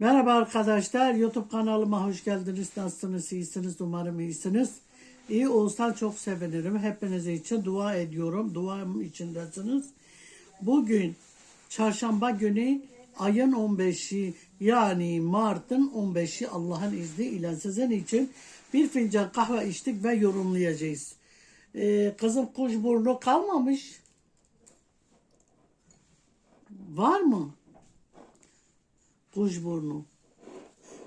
Merhaba arkadaşlar. YouTube kanalıma hoş geldiniz. Nasılsınız? İyisiniz. Umarım iyisiniz. İyi olsan çok sevinirim. Hepiniz için dua ediyorum. Duam içindesiniz. Bugün çarşamba günü ayın 15'i yani Mart'ın 15'i Allah'ın izniyle sizin için bir fincan kahve içtik ve yorumlayacağız. Ee, kızım kuşburnu kalmamış. Var mı? Kuşburnu.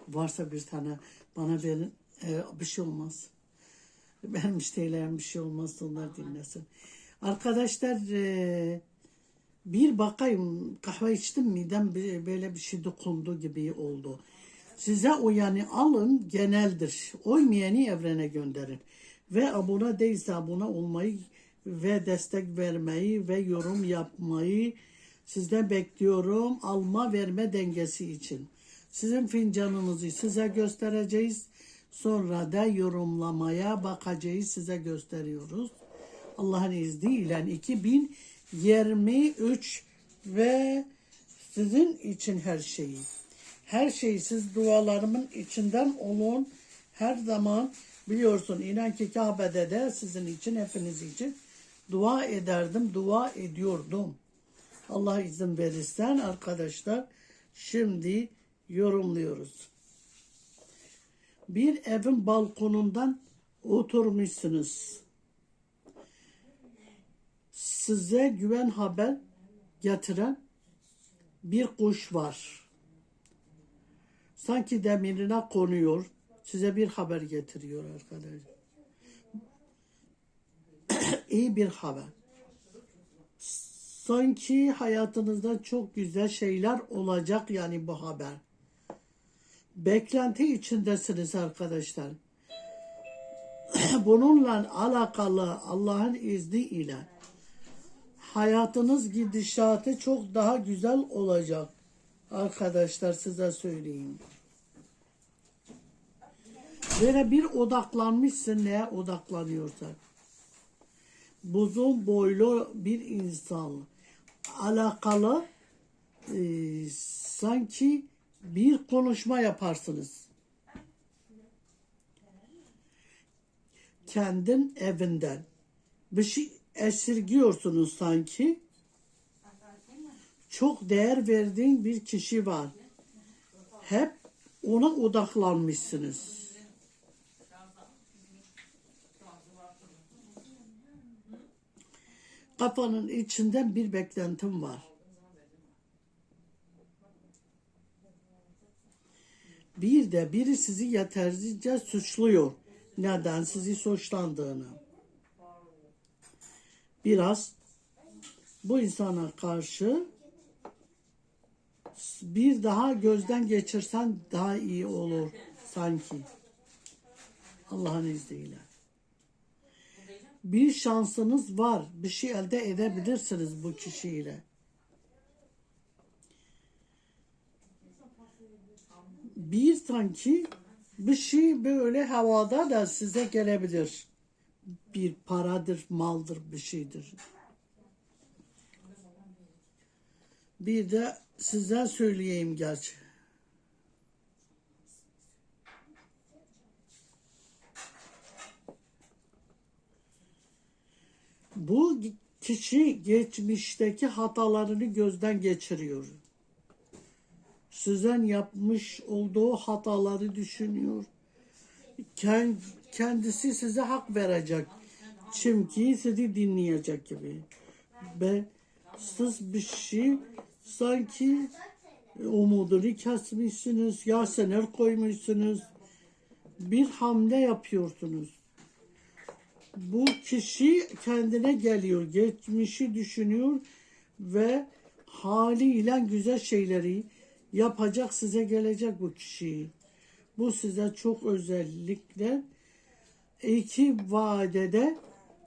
Varsa bir tane bana verin. Ee, bir şey olmaz. Benim müşterilerim bir şey olmaz. Onlar dinlesin. Arkadaşlar ee, bir bakayım kahve içtim midem böyle bir şey dokundu gibi oldu. Size uyanı alın geneldir. Oymayanı evrene gönderin. Ve abone değilse abone olmayı ve destek vermeyi ve yorum yapmayı sizden bekliyorum. Alma verme dengesi için. Sizin fincanınızı size göstereceğiz. Sonra da yorumlamaya bakacağız. Size gösteriyoruz. Allah'ın izniyle 2023 ve sizin için her şeyi. Her şeyi siz dualarımın içinden olun. Her zaman biliyorsun inan ki Kabe'de de sizin için hepiniz için dua ederdim, dua ediyordum. Allah izin verirsen arkadaşlar şimdi yorumluyoruz. Bir evin balkonundan oturmuşsunuz. Size güven haber getiren bir kuş var. Sanki demirine konuyor. Size bir haber getiriyor arkadaşlar. İyi bir haber. Sanki hayatınızda çok güzel şeyler olacak yani bu haber. Beklenti içindesiniz arkadaşlar. Bununla alakalı Allah'ın izniyle hayatınız gidişatı çok daha güzel olacak. Arkadaşlar size söyleyeyim. Böyle bir odaklanmışsın neye odaklanıyorsan. Buzun boylu bir insan alakalı e, sanki bir konuşma yaparsınız. Kendin evinden bir şey esirgiyorsunuz sanki. Çok değer verdiğin bir kişi var. Hep ona odaklanmışsınız. Kafanın içinden bir beklentim var. Bir de biri sizi yeterince suçluyor. Neden sizi suçlandığını. Biraz bu insana karşı bir daha gözden geçirsen daha iyi olur sanki. Allah'ın izniyle. Bir şansınız var. Bir şey elde edebilirsiniz bu kişiyle. Bir sanki bir şey böyle havada da size gelebilir. Bir paradır, maldır, bir şeydir. Bir de size söyleyeyim gerçi. Bu kişi geçmişteki hatalarını gözden geçiriyor. Sizden yapmış olduğu hataları düşünüyor. Ken- Kendisi size hak verecek. Çünkü sizi dinleyecek gibi. Ve siz bir şey sanki umudunu kesmişsiniz, yasener koymuşsunuz. Bir hamle yapıyorsunuz bu kişi kendine geliyor, geçmişi düşünüyor ve haliyle güzel şeyleri yapacak size gelecek bu kişi. Bu size çok özellikle iki vadede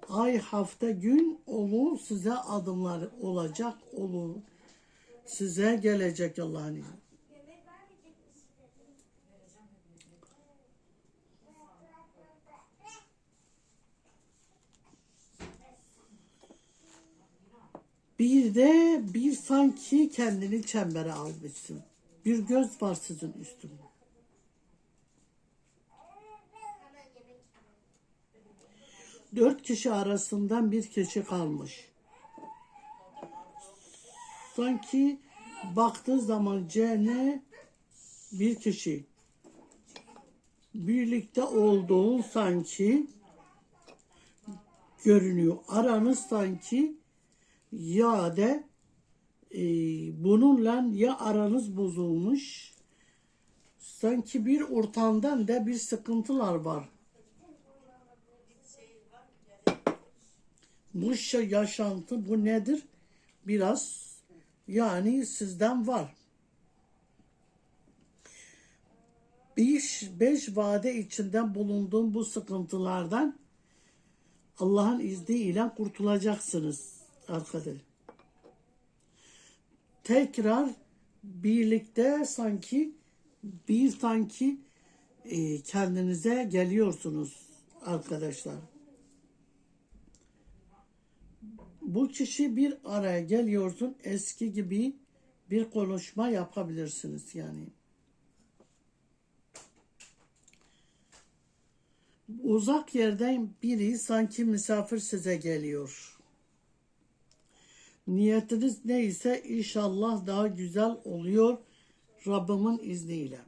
ay hafta gün olur size adımlar olacak olur. Size gelecek Allah'ın izniyle. Bir de bir sanki kendini çembere almışsın. Bir göz var sizin üstünde. Dört kişi arasından bir kişi kalmış. Sanki baktığı zaman C'ne bir kişi birlikte olduğun sanki görünüyor. Aranız sanki ya da e, bununla ya aranız bozulmuş sanki bir ortamdan da bir sıkıntılar var. Bu yaşantı bu nedir? Biraz yani sizden var. Beş, beş vade içinden bulunduğum bu sıkıntılardan Allah'ın izniyle kurtulacaksınız arkadaşlar. Tekrar birlikte sanki bir sanki e, kendinize geliyorsunuz arkadaşlar. Bu kişi bir araya geliyorsun eski gibi bir konuşma yapabilirsiniz yani. Uzak yerden biri sanki misafir size geliyor. Niyetiniz neyse inşallah daha güzel oluyor Rabbimin izniyle.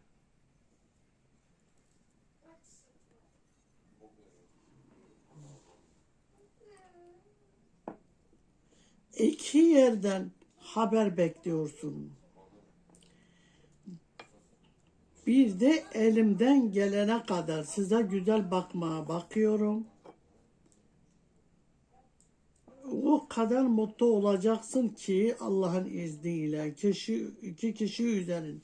İki yerden haber bekliyorsun. Bir de elimden gelene kadar size güzel bakmaya bakıyorum. O kadar mutlu olacaksın ki Allah'ın izniyle kişi iki kişi üzerin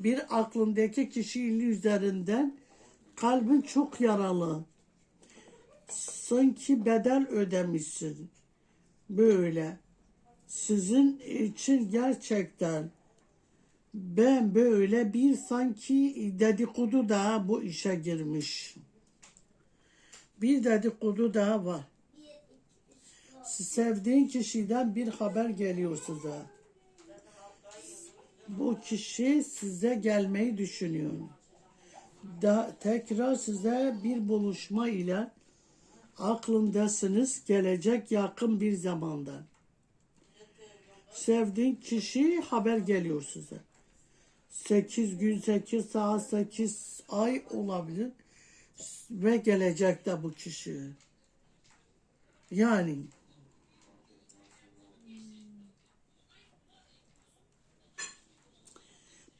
bir aklındaki kişinin üzerinden kalbin çok yaralı. Sanki bedel ödemişsin. Böyle. Sizin için gerçekten ben böyle bir sanki dedikodu daha bu işe girmiş. Bir dedikodu daha var. Sevdiğin kişiden bir haber geliyor size. Bu kişi size gelmeyi düşünüyor. Da, tekrar size bir buluşma ile aklındasınız gelecek yakın bir zamanda. Sevdiğin kişi haber geliyor size. 8 gün, 8 saat, 8 ay olabilir. Ve gelecekte bu kişi. Yani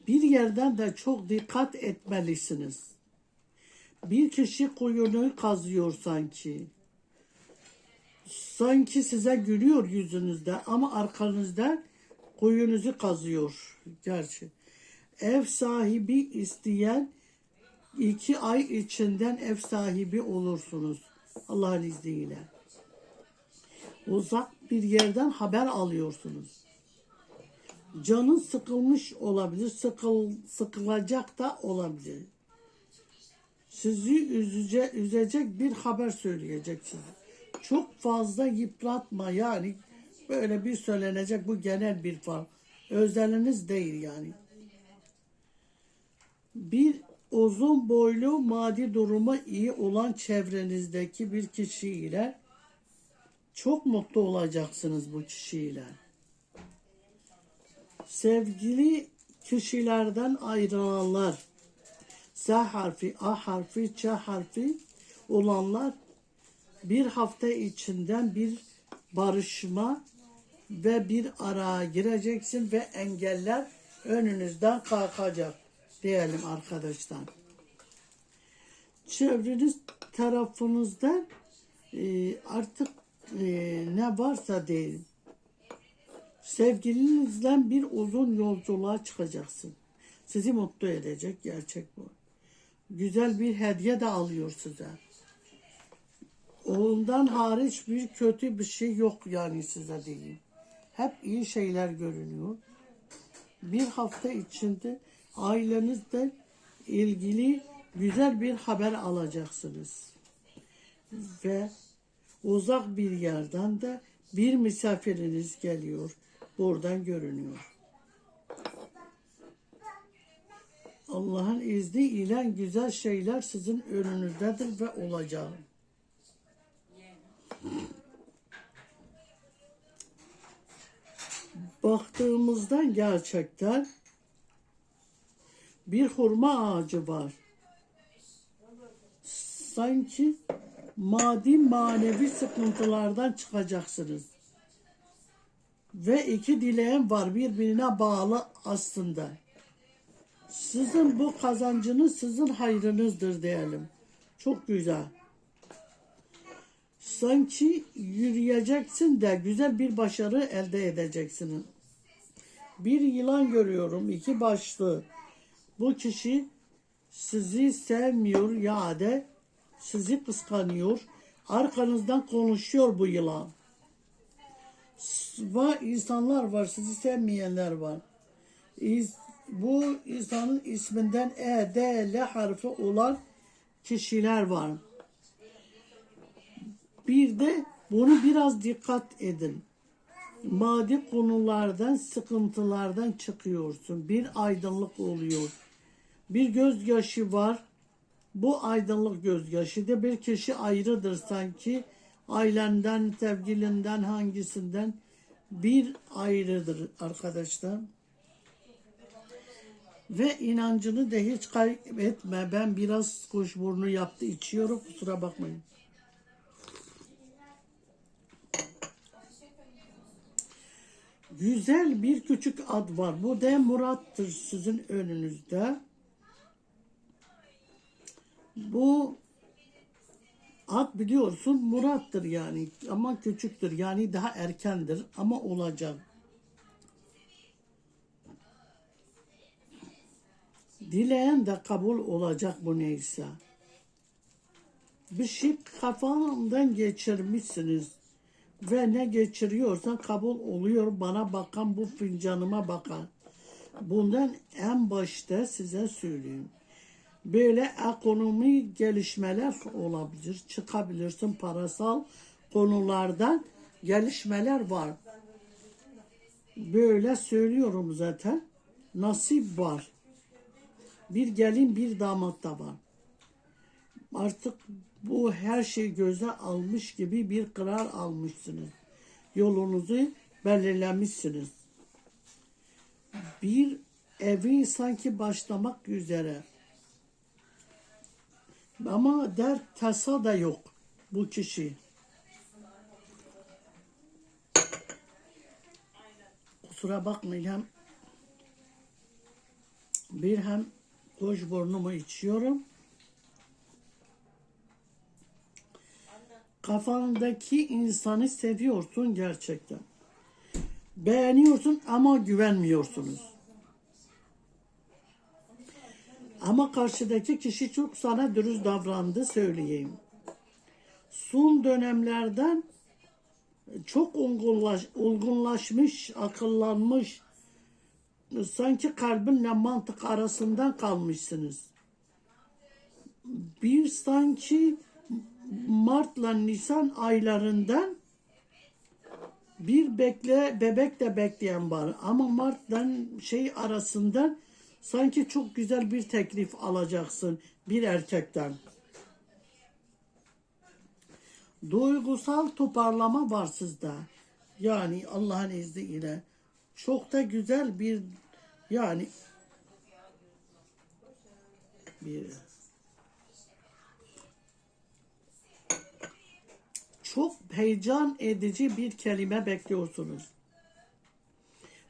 bir yerden de çok dikkat etmelisiniz. Bir kişi kuyunu kazıyor sanki. Sanki size gülüyor yüzünüzde ama arkanızda kuyunuzu kazıyor. Gerçi. Ev sahibi isteyen iki ay içinden ev sahibi olursunuz. Allah'ın izniyle. Uzak bir yerden haber alıyorsunuz. Canın sıkılmış olabilir, sıkıl, sıkılacak da olabilir. Sizi üzece, üzecek bir haber söyleyecek size. Çok fazla yıpratma yani böyle bir söylenecek bu genel bir fal. Özeliniz değil yani. Bir uzun boylu maddi durumu iyi olan çevrenizdeki bir kişiyle çok mutlu olacaksınız bu kişiyle. Sevgili kişilerden ayrılanlar, S harfi, A harfi, Ç harfi olanlar bir hafta içinden bir barışma ve bir araya gireceksin ve engeller önünüzden kalkacak diyelim arkadaşlar. Çevreniz tarafınızdan e, artık e, ne varsa değil. Sevgilinizden bir uzun yolculuğa çıkacaksın. Sizi mutlu edecek gerçek bu. Güzel bir hediye de alıyor size. Ondan hariç bir kötü bir şey yok yani size diyeyim. Hep iyi şeyler görünüyor. Bir hafta içinde ailenizle ilgili güzel bir haber alacaksınız. Ve uzak bir yerden de bir misafiriniz geliyor. Buradan görünüyor. Allah'ın izniyle güzel şeyler sizin önünüzdedir ve olacak. Baktığımızda gerçekten bir hurma ağacı var. Sanki maddi manevi sıkıntılardan çıkacaksınız. Ve iki dileğim var birbirine bağlı aslında. Sizin bu kazancınız sizin hayrınızdır diyelim. Çok güzel. Sanki yürüyeceksin de güzel bir başarı elde edeceksin. Bir yılan görüyorum, iki başlı. Bu kişi sizi sevmiyor ya da sizi kıskanıyor. Arkanızdan konuşuyor bu yılan. Var insanlar var, sizi sevmeyenler var. İz- Bu insanın isminden E, D, L harfi olan kişiler var. Bir de bunu biraz dikkat edin. Maddi konulardan, sıkıntılardan çıkıyorsun. Bir aydınlık oluyor. Bir gözyaşı var. Bu aydınlık gözyaşı da bir kişi ayrıdır sanki. Ailenden, sevgilinden, hangisinden bir ayrıdır arkadaşlar. Ve inancını da hiç kaybetme. Ben biraz kuşburnu yaptı içiyorum. Kusura bakmayın. Güzel bir küçük ad var. Bu da Murat'tır sizin önünüzde. Bu ad biliyorsun Murat'tır yani ama küçüktür yani daha erkendir ama olacak. Dileyen de kabul olacak bu neyse. Bir şey kafandan geçirmişsiniz ve ne geçiriyorsan kabul oluyor. Bana bakan bu fincanıma bakan. Bundan en başta size söyleyeyim. Böyle ekonomi gelişmeler olabilir. Çıkabilirsin parasal konulardan gelişmeler var. Böyle söylüyorum zaten. Nasip var. Bir gelin bir damat da var. Artık bu her şeyi göze almış gibi bir karar almışsınız. Yolunuzu belirlemişsiniz. Bir evi sanki başlamak üzere. Ama dert tasa da yok bu kişi. Kusura bakmayın bir hem koş burnumu içiyorum. Kafandaki insanı seviyorsun gerçekten. Beğeniyorsun ama güvenmiyorsunuz. Ama karşıdaki kişi çok sana dürüst davrandı söyleyeyim. Son dönemlerden çok olgunlaş, olgunlaşmış, akıllanmış, sanki kalbinle mantık arasından kalmışsınız. Bir sanki Mart'la Nisan aylarından bir bekle bebek de bekleyen var ama Mart'la şey arasından sanki çok güzel bir teklif alacaksın bir erkekten. Duygusal toparlama var sizde. Yani Allah'ın izniyle çok da güzel bir yani bir çok heyecan edici bir kelime bekliyorsunuz.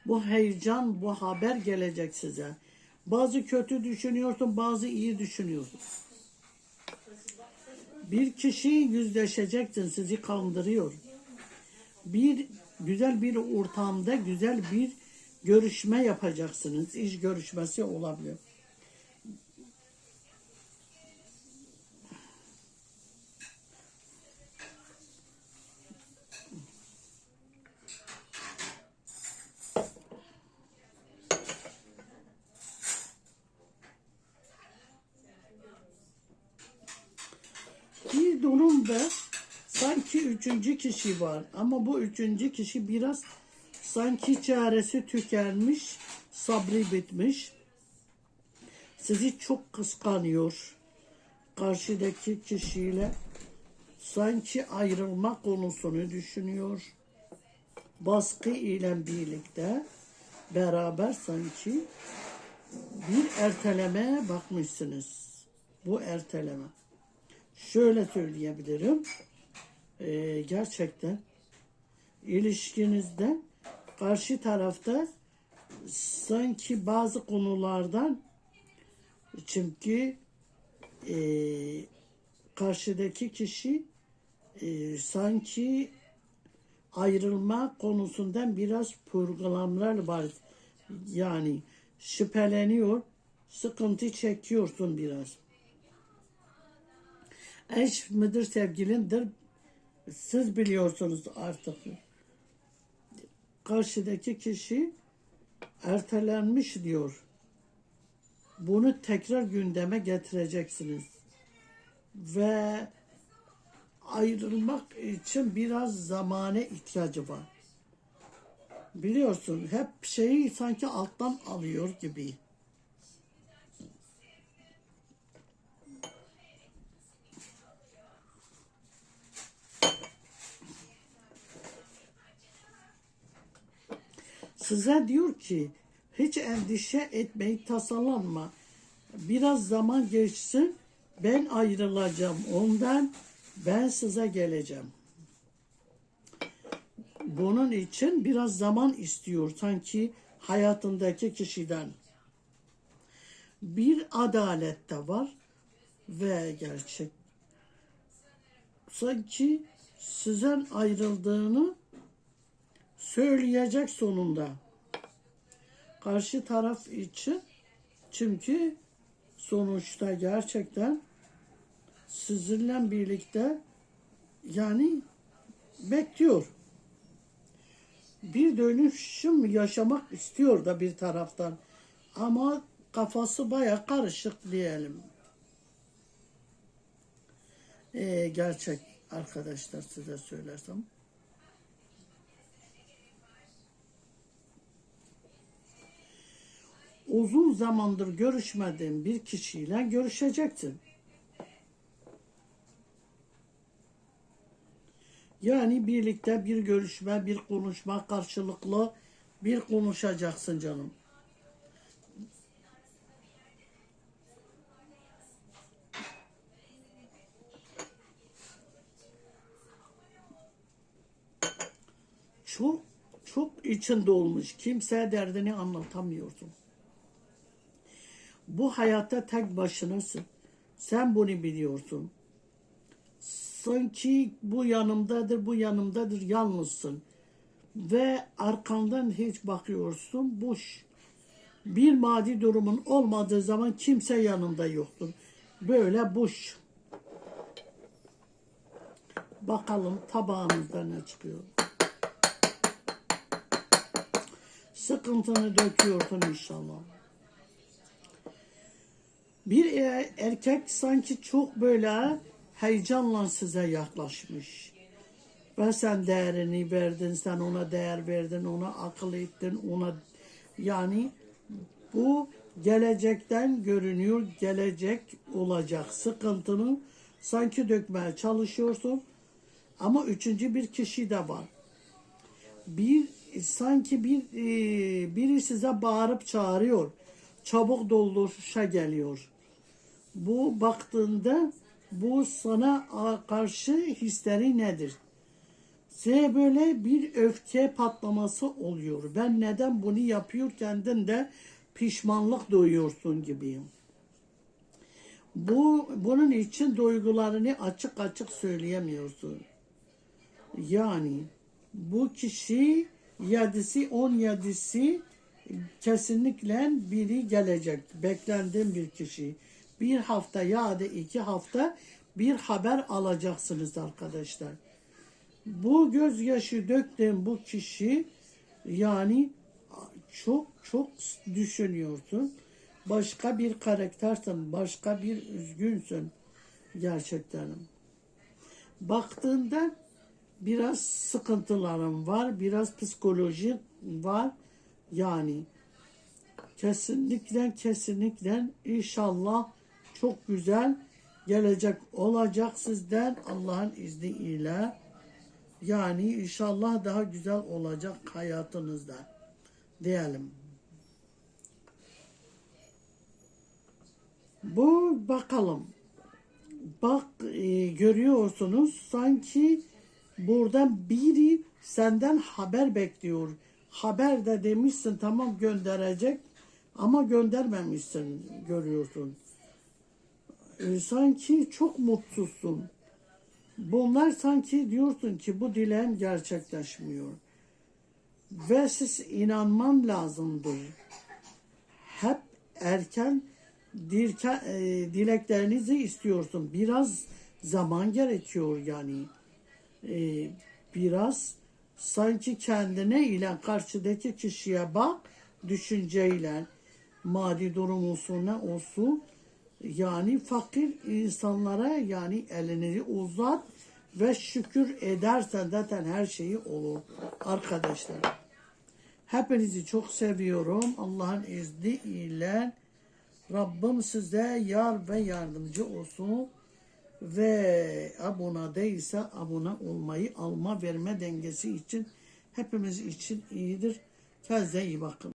Bu heyecan, bu haber gelecek size. Bazı kötü düşünüyorsun, bazı iyi düşünüyorsun. Bir kişi yüzleşeceksin, sizi kandırıyor. Bir güzel bir ortamda güzel bir görüşme yapacaksınız. İş görüşmesi olabilir. Bir durumda sanki üçüncü kişi var ama bu üçüncü kişi biraz sanki çaresi tükenmiş, sabrı bitmiş. sizi çok kıskanıyor. Karşıdaki kişiyle sanki ayrılma konusunu düşünüyor. Baskı ile birlikte beraber sanki bir ertelemeye bakmışsınız. Bu erteleme. Şöyle söyleyebilirim. Ee, gerçekten ilişkinizde karşı tarafta sanki bazı konulardan çünkü e, karşıdaki kişi e, sanki ayrılma konusundan biraz programlar var. Yani şüpheleniyor, sıkıntı çekiyorsun biraz. Eş midir sevgilindir siz biliyorsunuz artık. Karşıdaki kişi ertelenmiş diyor. Bunu tekrar gündeme getireceksiniz. Ve ayrılmak için biraz zamane ihtiyacı var. Biliyorsun hep şeyi sanki alttan alıyor gibi. Size diyor ki hiç endişe etmeyin, tasalanma. Biraz zaman geçsin, ben ayrılacağım ondan, ben size geleceğim. Bunun için biraz zaman istiyor sanki hayatındaki kişiden. Bir adalet de var ve gerçek. Sanki sizden ayrıldığını söyleyecek sonunda. Karşı taraf için çünkü sonuçta gerçekten sizinle birlikte yani bekliyor. Bir dönüşüm yaşamak istiyor da bir taraftan. Ama kafası baya karışık diyelim. Ee, gerçek arkadaşlar size söylersem. Uzun zamandır görüşmediğin bir kişiyle görüşeceksin. Yani birlikte bir görüşme, bir konuşma, karşılıklı bir konuşacaksın canım. Çok çok içinde olmuş. Kimseye derdini anlatamıyorsun. Bu hayatta tek başınasın. Sen bunu biliyorsun. Sanki bu yanımdadır, bu yanımdadır, yalnızsın. Ve arkandan hiç bakıyorsun, boş. Bir maddi durumun olmadığı zaman kimse yanında yoktur. Böyle boş. Bakalım tabağımızda ne çıkıyor. Sıkıntını döküyorsun inşallah. Bir e- erkek sanki çok böyle heyecanla size yaklaşmış. Ve sen değerini verdin, sen ona değer verdin, ona akıl ettin, ona yani bu gelecekten görünüyor, gelecek olacak sıkıntını sanki dökmeye çalışıyorsun. Ama üçüncü bir kişi de var. Bir sanki bir e, biri size bağırıp çağırıyor. Çabuk dolduruşa geliyor. Bu baktığında bu sana karşı hisleri nedir? Size böyle bir öfke patlaması oluyor. Ben neden bunu yapıyor kendinde pişmanlık duyuyorsun gibi. Bu bunun için duygularını açık açık söyleyemiyorsun. Yani bu kişi yedisi on yedisi kesinlikle biri gelecek. Beklendiğim bir kişi. Bir hafta ya da iki hafta bir haber alacaksınız arkadaşlar. Bu gözyaşı döktüğüm bu kişi yani çok çok düşünüyorsun. Başka bir karaktersin, başka bir üzgünsün gerçekten. Baktığında biraz sıkıntılarım var, biraz psikolojik var. Yani Kesinlikle kesinlikle inşallah çok güzel gelecek olacak sizden Allah'ın izniyle. Yani inşallah daha güzel olacak hayatınızda diyelim. Bu bakalım. Bak e, görüyorsunuz sanki buradan biri senden haber bekliyor. Haber de demişsin tamam gönderecek ama göndermemişsin görüyorsun. E, sanki çok mutsuzsun. Bunlar sanki diyorsun ki bu dileğim gerçekleşmiyor. Ve siz inanman lazımdır. Hep erken dirke, e, dileklerinizi istiyorsun. Biraz zaman gerekiyor yani. E, biraz sanki kendine ile karşıdaki kişiye bak düşünceyle maddi durum olsun ne olsun yani fakir insanlara yani elini uzat ve şükür edersen zaten her şeyi olur arkadaşlar. Hepinizi çok seviyorum. Allah'ın izniyle Rabbim size yar ve yardımcı olsun. Ve abone değilse abone olmayı alma verme dengesi için hepimiz için iyidir. Kendinize iyi bakın.